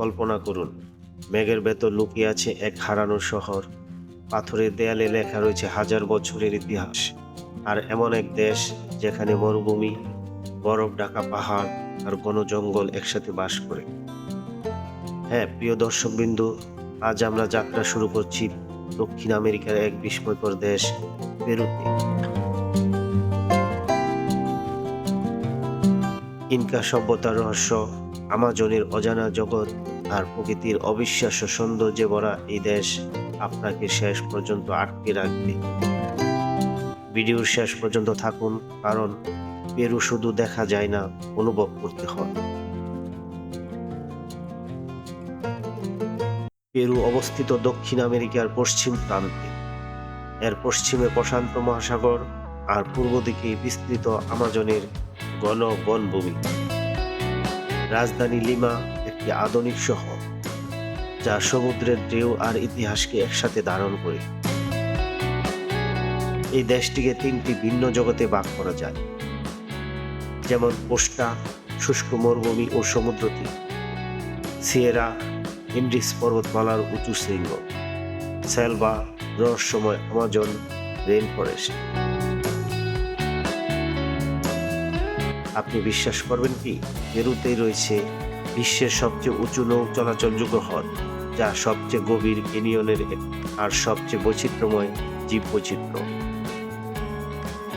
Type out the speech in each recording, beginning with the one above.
কল্পনা করুন, মেঘের ভেতর লুকিয়ে আছে এক হারানো শহর। পাথরের দেয়ালে লেখা রয়েছে হাজার বছরের ইতিহাস। আর এমন এক দেশ যেখানে মরুভূমি, বরফ ঢাকা পাহাড় আর ঘন জঙ্গল একসাথে বাস করে। হ্যাঁ প্রিয় দর্শকবিন্দু, আজ আমরা যাত্রা শুরু করছি দক্ষিণ আমেরিকার এক বিস্ময়কর দেশ, পেরুতে। ইনকা সভ্যতার রহস্য আমাজনের অজানা জগৎ আর প্রকৃতির অবিশ্বাস্য সৌন্দর্যে ভরা এই দেশ আপনাকে শেষ পর্যন্ত আটকে রাখবে। ভিডিওর শেষ পর্যন্ত থাকুন, কারণ পেরু শুধু দেখা যায় না, অনুভব করতে হয়। পেরু অবস্থিত দক্ষিণ আমেরিকার পশ্চিম প্রান্তে। এর পশ্চিমে প্রশান্ত মহাসাগর আর পূর্ব দিকে বিস্তৃত আমাজনের ঘন বনভূমি। রাজধানী লিমা একটি আধুনিক শহর, যা সমুদ্রের ঢেউ আর ইতিহাসকে একসাথে ধারণ করে। এই দেশটিকে তিনটি ভিন্ন জগতে ভাগ করা যায়। যেমন পোস্টা শুষ্ক মরুভূমি ও সমুদ্র তীর সিয়েরা, ইন্ডিস পর্বতমালার উঁচু শৃঙ্গ। সেলভা, রহস্যময় আমাজন রেইন ফরেস্ট আপনি বিশ্বাস করবেন কি? পেরুতেই রয়েছে বিশ্বের সবচেয়ে উঁচু নৌ চলাচলযোগ্য হ্রদ যা সবচেয়ে গভীর কেনিয়নের আর সবচেয়ে বৈচিত্র্যময় জীব বৈচিত্র্য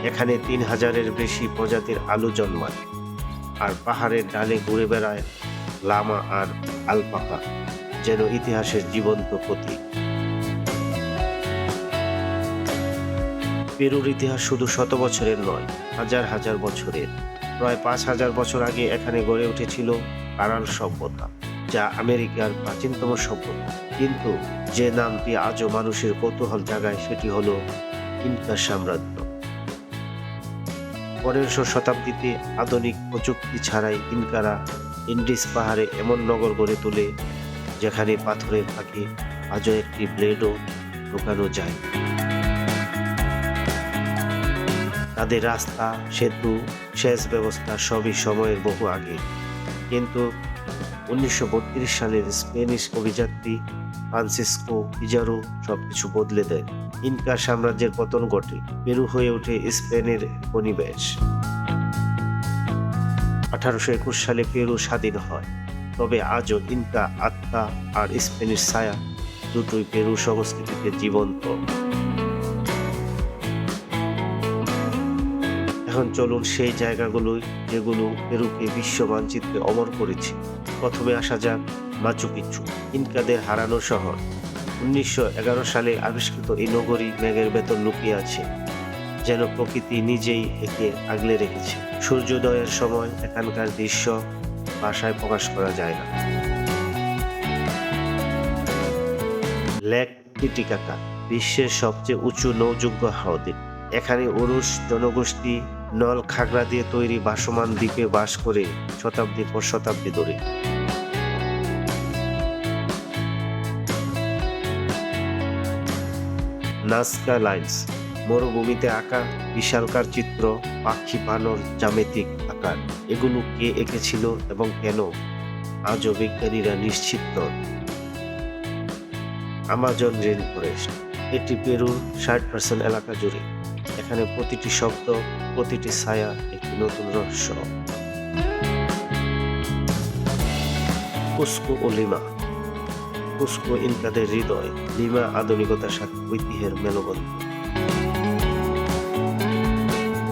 এখানে তিন হাজারের বেশি প্রজাতির আলু জন্মায়, আর পাহাড়ের ডালে ঘুরে বেড়ায় লামা আর আলপাকা, যেন ইতিহাসের জীবন্ত প্রতীক। পেরুর ইতিহাস শুধু শত বছরের নয়, হাজার হাজার বছরের। প্রায় পাঁচ হাজার বছর আগে এখানে গড়ে উঠেছিল কারাল সভ্যতা, যা আমেরিকার প্রাচীনতম সভ্যতা। কিন্তু যে নামটি আজও মানুষের কৌতূহল জাগায়, সেটি হল ইনকা সাম্রাজ্য। পনেরোশো শতাব্দীতে আধুনিক প্রযুক্তি ছাড়াই ইনকারা ইন্ডিস পাহাড়ে এমন নগর গড়ে তোলে, যেখানে পাথরের ফাঁকে আজও একটি ব্লেডও ঢোকানো যায়। তাদের রাস্তা, সেতু, সেচ ব্যবস্থা সবই সময়ের বহু আগে। কিন্তু উনিশশো বত্রিশ সালের স্পেনিশ অভিযাত্রী ফ্রান্সিসকো পিজারো সবকিছু বদলে দেয়। ইনকা সাম্রাজ্যের পতন ঘটে। পেরু হয়ে ওঠে স্পেনের পরিবেশ আঠারোশো একুশ সালে পেরু স্বাধীন হয়। তবে আজও ইনকা, আত্মা আর স্পেনিশ ছায়া দুটোই পেরু সংস্কৃতিতে জীবন্ত। এখন চলুন সেই জায়গাগুলোই যেগুলো পেরুকে বিশ্ব মানচিত্রে অমর করেছে। প্রথমে আসা যাক মাচু পিচ্ছু ইনকাদের হারানো শহর। উনিশশো এগারো সালে আবিষ্কৃত এই নগরী মেঘের ভেতর লুকিয়ে আছে, যেন প্রকৃতি নিজেই একে আগলে রেখেছে। সূর্যোদয়ের সময় এখানকার দৃশ্য ভাষায় প্রকাশ করা যায় না। লেক টিটিকাকা বিশ্বের সবচেয়ে উঁচু নৌযোগ্য হ্রদ এখানে উরুষ জনগোষ্ঠী নল খাগড়া দিয়ে তৈরি ভাসমান দ্বীপে বাস করে শতাব্দী পর শতাব্দী ধরে। নাস্কা লাইন্স, মরুভূমিতে আঁকা বিশালকার চিত্র, পাখি পানর জ্যামিতিক আকার, এগুলো কে এঁকেছিল এবং কেন? আজও বিজ্ঞানীরা নিশ্চিত নন। আমাজন রেন ফরেস্ট এটি পেরুর ষাট পার্সেন্ট এলাকা জুড়ে। এখানে প্রতিটি শব্দ, প্রতিটি ছায়া একটি নতুন রহস্য। কুস্কো ও লিমা। কুস্কো ইনকাদের হৃদয়, লিমা আধুনিকতার সাথে ঐতিহ্যের মেলবন্ধ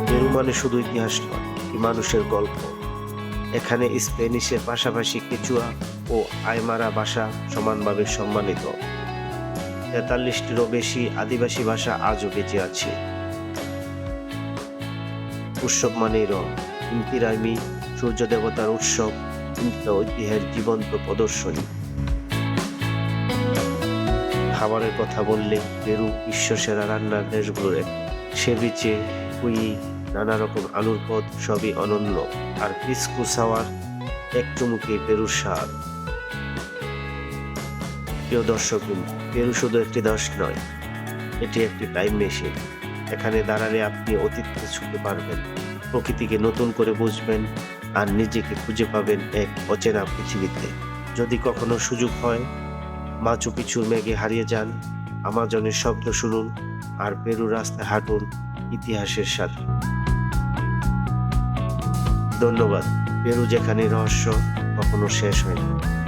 পেরু মানে শুধু ইতিহাস নয় মানুষের গল্প। এখানে স্পেনিশের পাশাপাশি কেচুয়া ও আইমারা ভাষা সমানভাবে সম্মানিত। তেতাল্লিশটিরও বেশি আদিবাসী ভাষা আজও বেঁচে আছে। উৎসব মানেই রং। ইন্তিরাইমি সূর্য দেবতার উৎসব ইনকা ঐতিহ্যের জীবন্ত প্রদর্শনী। খাবারের কথা বললে পেরু বিশ্বসেরা রান্নার দেশগুলোর এক। সেবিচে কুই নানা রকম আলুর পদ, সবই অনন্য। আর পিসকু সাওয়ার এক চুমুকে পেরুর স্বাদ। প্রিয় দর্শক, পেরু শুধু একটি দেশ নয়, এটি একটি টাইম মেশিন। এখানে দাঁড়ালে আপনি অতীতকে ছুটে পারবেন। প্রকৃতিকে নতুন করে বুঝবেন আর নিজেকে খুঁজে পাবেন এক অচেনা পৃথিবীতে। যদি কখনো সুযোগ হয়, মাচু পিছুর মেঘে হারিয়ে যান, আমাজনের শব্দ শুনুন আর পেরু রাস্তায় হাঁটুন ইতিহাসের সাথে। ধন্যবাদ। পেরু যেখানে রহস্য কখনো শেষ হয় না।